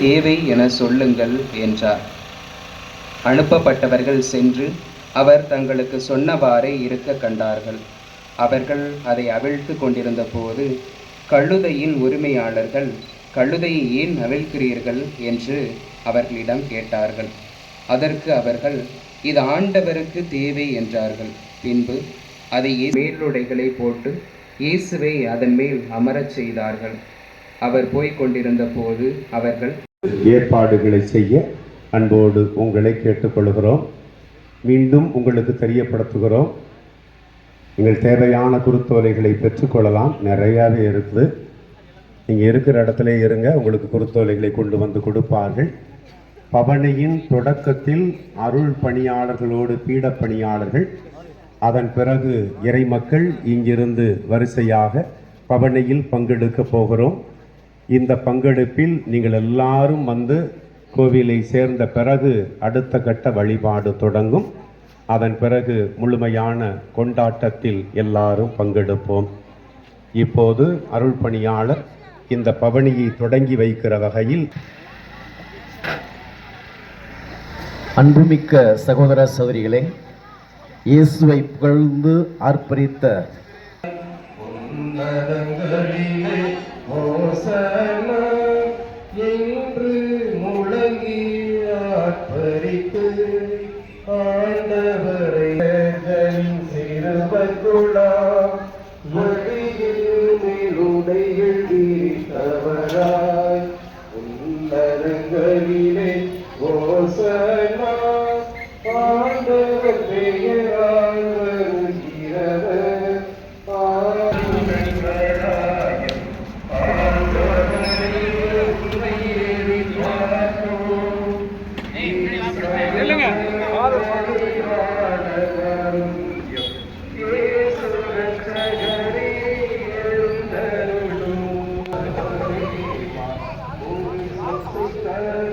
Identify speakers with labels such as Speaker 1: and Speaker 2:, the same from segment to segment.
Speaker 1: தேவை என சொல்லுங்கள் என்றார். அனுப்பப்பட்டவர்கள் சென்று அவர் தங்களுக்கு சொன்னவாறே இருக்க கண்டார்கள். அவர்கள் அதை அவிழ்த்து கொண்டிருந்த போது கழுதையின் உரிமையாளர்கள் கழுதையை ஏன் அவிழ்க்கிறீர்கள்? என்று அவர்களிடம் கேட்டார்கள். அதற்கு அவர்கள் இது ஆண்டவருக்கு தேவை என்றார்கள். பின்பு அதை மேலுடைகளை போட்டு இயேசுவை அதன் மேல் அமரச் செய்தார்கள். அவர் போய்க் கொண்டிருந்த போது அவர்கள்
Speaker 2: ஏற்பாடுகளை செய்ய அன்போடு உங்களை கேட்டுக்கொள்கிறோம். மீண்டும் உங்களுக்கு தெரியப்படுத்துகிறோம். நீங்கள் தேவையான குறுத்தோலைகளை பெற்றுக்கொள்ளலாம். நிறையாவே இருக்குது. நீங்கள் இருக்கிற இடத்துல இருங்க. உங்களுக்கு குறுத்தோலைகளை கொண்டு வந்து கொடுப்பார்கள். பவனியின் தொடக்கத்தில் அருள் பணியாளர்களோடு பீட பணியாளர்கள் அதன் பிறகு இறைமக்கள் இங்கிருந்து வரிசையாக பவனியில் பங்கெடுக்க போகிறோம். இந்த பங்கெடுப்பில் நீங்கள் எல்லாரும் வந்து கோவிலை சேர்ந்த பிறகு அடுத்த கட்ட வழிபாடு தொடங்கும். அதன் பிறகு முழுமையான கொண்டாட்டத்தில் எல்லாரும் பங்கெடுப்போம். இப்போது அருள் பணியாளர் இந்த பவனியை தொடங்கி வைக்கிற வகையில்
Speaker 3: அன்புமிக்க சகோதர சகோதரிகளே இயேசுவை புகழ்ந்து ஆர்ப்பரித்த
Speaker 4: ஓசனா என்று முழங்கி ஆர்ப்பரித்து ஆண்டவரை சிறுவகுலா மொழியில் மேலுடையில் வீழ்த்தவராய் உன்னதங்களிலே ஓசனா ஆண்டவர் பெயரால்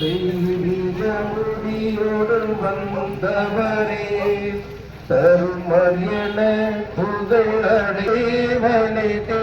Speaker 4: தெய்வீகமுடியுடன் வந்தவரே தருமரியன புகழடேவனை
Speaker 5: தே